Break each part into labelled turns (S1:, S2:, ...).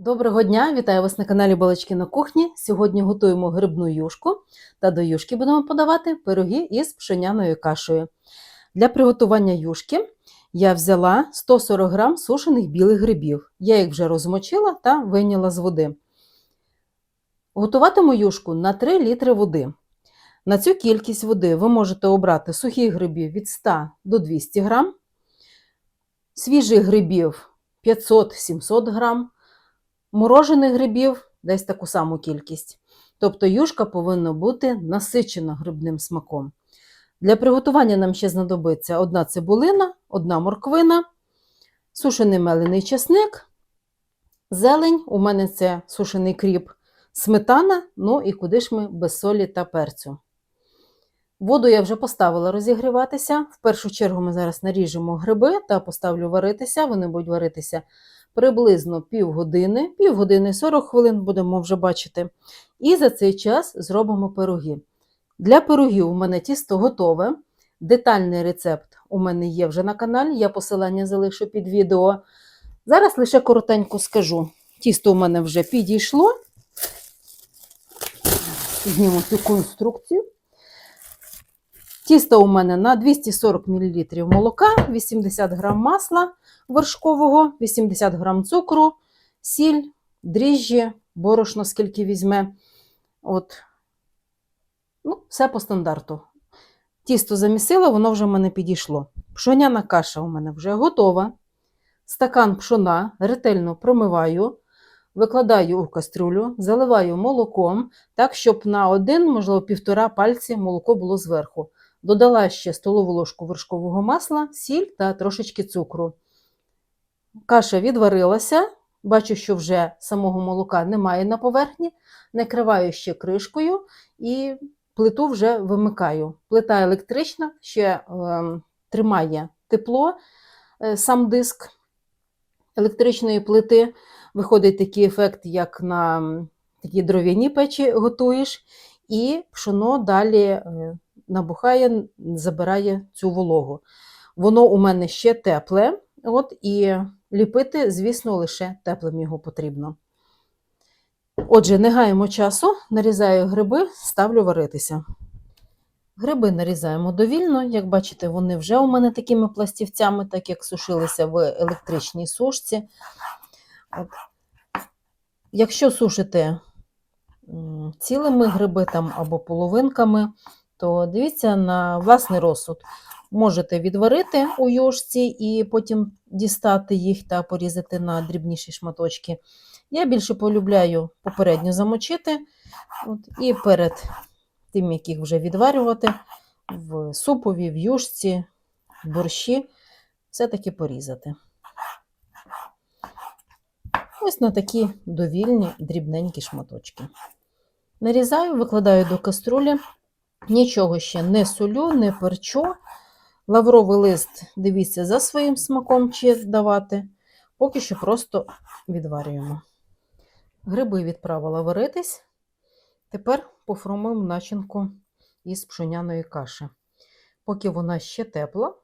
S1: Доброго дня! Вітаю вас на каналі Балачки на кухні. Сьогодні готуємо грибну юшку та до юшки будемо подавати пироги із пшеняною кашею. Для приготування юшки я взяла 140 г сушених білих грибів. Я їх вже розмочила та вийняла з води. Готуватиму юшку на 3 літри води. На цю кількість води ви можете обрати сухих грибів від 100 до 200 г, свіжих грибів 500-700 г, морожених грибів десь таку саму кількість. Тобто юшка повинна бути насичена грибним смаком. Для приготування нам ще знадобиться одна цибулина, одна морквина, сушений мелений чесник, зелень, у мене це сушений кріп, сметана, ну і куди ж ми без солі та перцю. Воду я вже поставила розігріватися. В першу чергу ми зараз наріжемо гриби та поставлю варитися. Вони будуть варитися приблизно півгодини, півгодини 40 хвилин будемо вже бачити. І за цей час зробимо пироги. Для пирогів у мене тісто готове. Детальний рецепт у мене є вже на каналі, я посилання залишу під відео. Зараз лише коротенько скажу. Тісто у мене вже підійшло. Зніму цю конструкцію. Тісто у мене на 240 мл молока, 80 г масла вершкового, 80 г цукру, сіль, дріжджі, борошно, скільки візьме. От. Ну, Все по стандарту. Тісто замісила, воно вже в мене підійшло. Пшоняна каша у мене вже готова. Стакан пшона ретельно промиваю, викладаю у каструлю, заливаю молоком, так, щоб на один, можливо, півтора пальці молоко було зверху. Додала ще столову ложку вершкового масла, сіль та трошечки цукру. Каша відварилася, бачу, що вже самого молока немає на поверхні. Накриваю ще кришкою і плиту вже вимикаю. Плита електрична, ще е, тримає тепло, е, сам диск електричної плити. Виходить такий ефект, як на такі дров'яні печі готуєш, і пшоно далі. Е, набухає, забирає цю вологу. Воно у мене ще тепле, от, і ліпити, звісно, лише теплим його потрібно. Отже, не гаємо часу, нарізаю гриби, ставлю варитися. Гриби нарізаємо довільно, як бачите, вони вже у мене такими пластівцями, так як сушилися в електричній сушці. От. Якщо сушите цілими гриби там або половинками, то дивіться на власний розсуд. Можете відварити у юшці і потім дістати їх та порізати на дрібніші шматочки. Я більше полюбляю попередньо замочити от, і перед тим, як їх вже відварювати, в супові, в юшці, в борщі, все-таки порізати. Ось на такі довільні дрібненькі шматочки. Нарізаю, викладаю до каструлі. Нічого ще не солю, не перчу. Лавровий лист, дивіться, за своїм смаком чи давати. Поки що просто відварюємо. Гриби відправила варитись. Тепер поформуємо начинку із пшоняної каші. Поки вона ще тепла,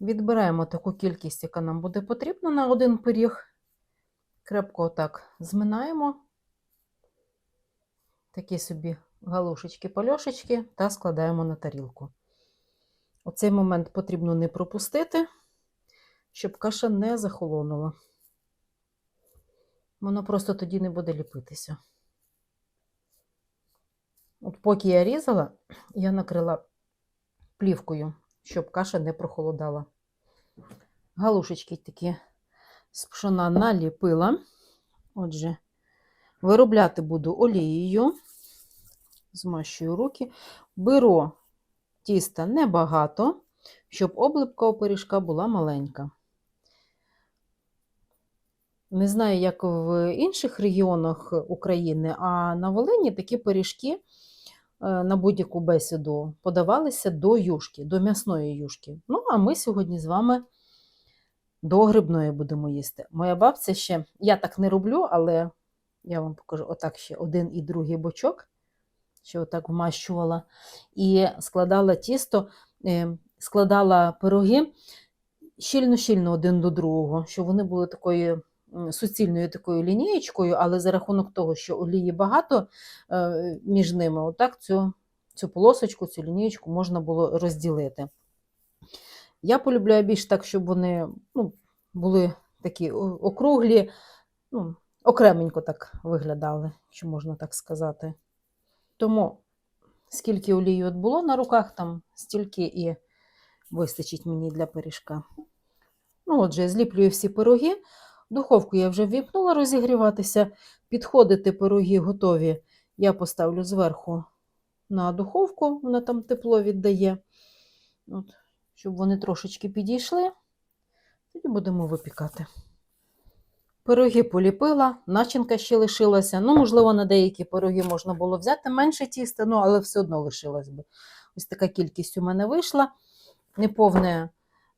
S1: відбираємо таку кількість, яка нам буде потрібна на один пиріг. Крепко отак зминаємо. Такі собі галушечки-пальошечки та складаємо на тарілку. Оцей момент потрібно не пропустити, щоб каша не захолонула. Воно просто тоді не буде ліпитися. От поки я різала, я накрила плівкою, щоб каша не прохолодала. Галушечки такі з пшона наліпила. Отже, виробляти буду олією змащую руки, беру тіста небагато, щоб облипка у пиріжка була маленька. Не знаю, як в інших регіонах України, а на Волині такі пиріжки е, на будь-яку бесіду подавалися до юшки, до м'ясної юшки. Ну, а ми сьогодні з вами до грибної будемо їсти. Моя бабця ще, я так не роблю, але я вам покажу отак ще один і другий бочок що отак вмащувала, і складала тісто, е, складала пироги щільно-щільно один до другого, щоб вони були такої м, суцільною такою лінієчкою, але за рахунок того, що олії багато е, між ними, отак цю, цю полосочку, цю лінієчку можна було розділити. Я полюбляю більш так, щоб вони ну, були такі округлі, ну, окременько так виглядали, якщо можна так сказати. Тому скільки олії от було на руках, там стільки і вистачить мені для пиріжка. Ну, отже, зліплюю всі пироги. Духовку я вже ввімкнула розігріватися. Підходити пироги готові. Я поставлю зверху на духовку, вона там тепло віддає. От, щоб вони трошечки підійшли, тоді будемо випікати. Пироги поліпила, начинка ще лишилася. Ну, можливо, на деякі пироги можна було взяти менше тіста, ну, але все одно лишилось би. Ось така кількість у мене вийшла. Неповне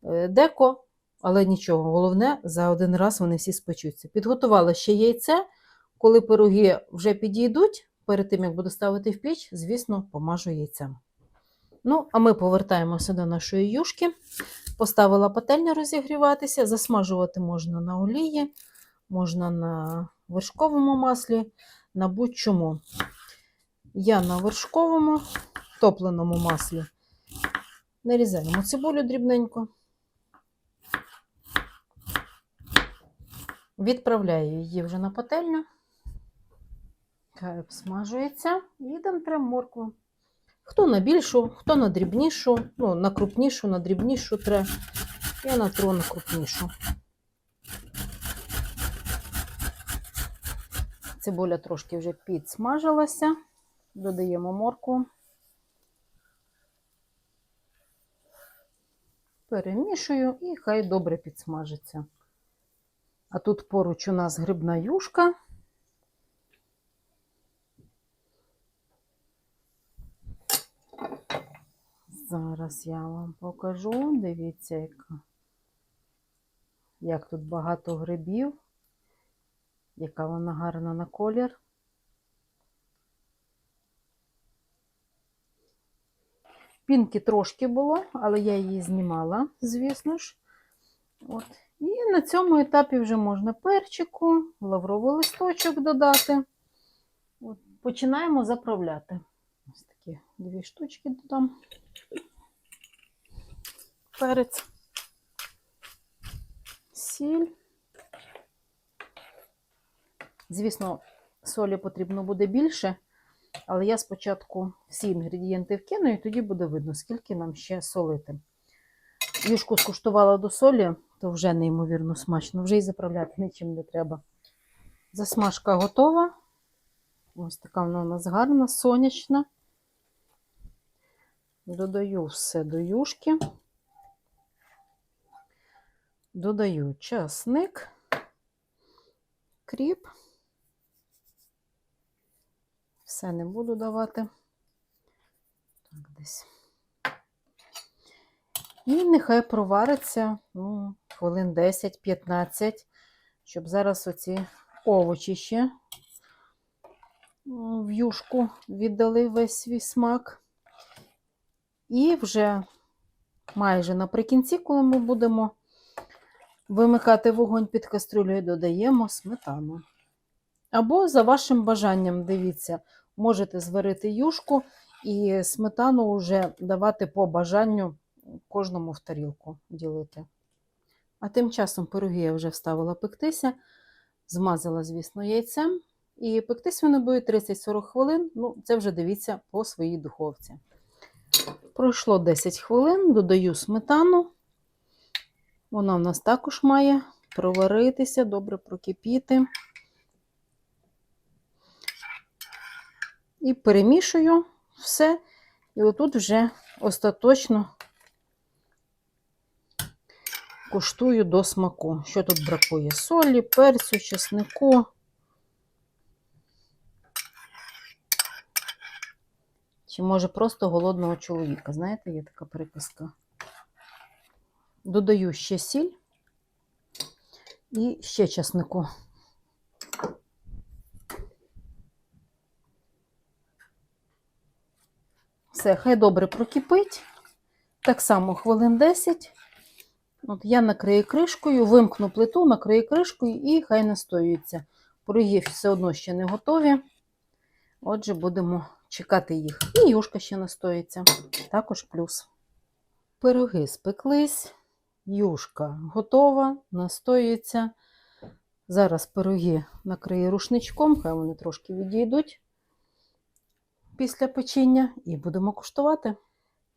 S1: е, деко, але нічого. Головне, за один раз вони всі спечуться. Підготувала ще яйце. Коли пироги вже підійдуть, перед тим, як буду ставити в піч, звісно, помажу яйцем. Ну, а ми повертаємося до нашої юшки. Поставила пательню розігріватися, засмажувати можна на олії, можна на вершковому маслі, на будь-чому. Я на вершковому топленому маслі нарізаємо цибулю дрібненько. Відправляю її вже на пательню. Хай обсмажується. І дам тре моркву. Хто на більшу, хто на дрібнішу, ну, на крупнішу, на дрібнішу тре. Я на тру на крупнішу. Цибуля трошки вже підсмажилася. Додаємо моркву. Перемішую і хай добре підсмажиться. А тут поруч у нас грибна юшка. Зараз я вам покажу. Дивіться, яка, як тут багато грибів, яка вона гарна на колір. Пінки трошки було, але я її знімала, звісно ж. От. І на цьому етапі вже можна перчику, лавровий листочок додати. От. Починаємо заправляти. Ось такі дві штучки додам. Перець, сіль. Звісно, солі потрібно буде більше, але я спочатку всі інгредієнти вкину, і тоді буде видно, скільки нам ще солити. Юшку скуштувала до солі, то вже неймовірно смачно, вже і заправляти нічим не треба. Засмажка готова. Ось така вона у нас гарна, сонячна. Додаю все до юшки. Додаю часник, кріп. Все не буду давати. Так, десь. І нехай провариться ну, хвилин 10-15, щоб зараз оці овочі ще в юшку віддали весь свій смак. І вже майже наприкінці, коли ми будемо вимикати вогонь під кастрюлею, додаємо сметану. Або, за вашим бажанням, дивіться, можете зварити юшку і сметану вже давати по бажанню кожному в тарілку ділити. А тим часом пироги я вже вставила пектися, змазала, звісно, яйцем. І пектись вони будуть 30-40 хвилин. Ну, це вже дивіться по своїй духовці. Пройшло 10 хвилин, додаю сметану. Вона в нас також має проваритися, добре прокипіти. І перемішую все. І отут вже остаточно куштую до смаку. Що тут бракує? Солі, перцю, чеснику. Чи може просто голодного чоловіка? Знаєте, є така приказка. Додаю ще сіль і ще чеснику. Все, хай добре прокипить. Так само хвилин 10. От я накрию кришкою, вимкну плиту, накрию кришкою і хай настоюється. Пироги все одно ще не готові. Отже, будемо чекати їх. І юшка ще настоїться. Також плюс. Пироги спеклись, юшка готова, настоюється. Зараз пироги накрию рушничком, хай вони трошки відійдуть після печіння, і будемо куштувати.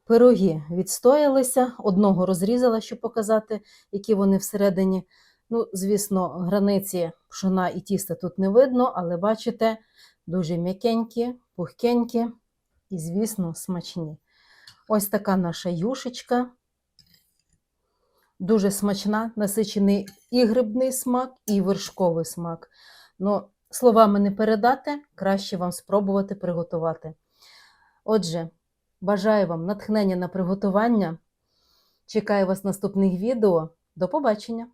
S1: Пироги відстоялися, одного розрізала, щоб показати, які вони всередині. Ну, звісно, границі пшона і тіста тут не видно, але бачите, дуже м'якенькі, пухкенькі і, звісно, смачні. Ось така наша юшечка. Дуже смачна, насичений і грибний смак, і вершковий смак. Ну, словами не передати, краще вам спробувати приготувати. Отже, бажаю вам натхнення на приготування. Чекаю вас наступних відео. До побачення!